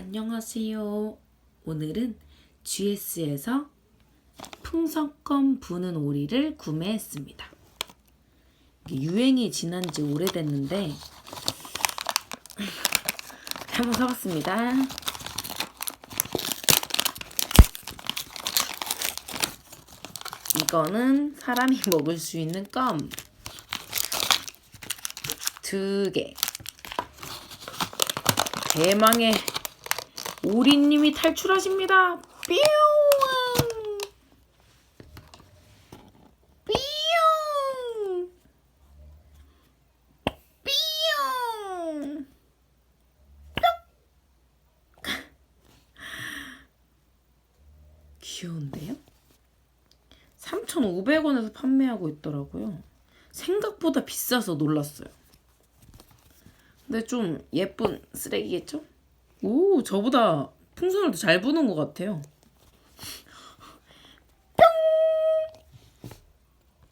안녕하세요. 오늘은 GS에서 풍선껌 부는 오리를 구매했습니다. 유행이 지난 지 오래됐는데 한번 사봤습니다. 이거는 사람이 먹을 수 있는 껌. 두 개. 대망의 오리님이 탈출하십니다. 뿅! 뿅! 뿅! 귀여운데요? 3,500원에서 판매하고 있더라고요. 생각보다 비싸서 놀랐어요. 근데 좀 예쁜 쓰레기겠죠? 오, 저보다 풍선을 더 잘 부는 것 같아요.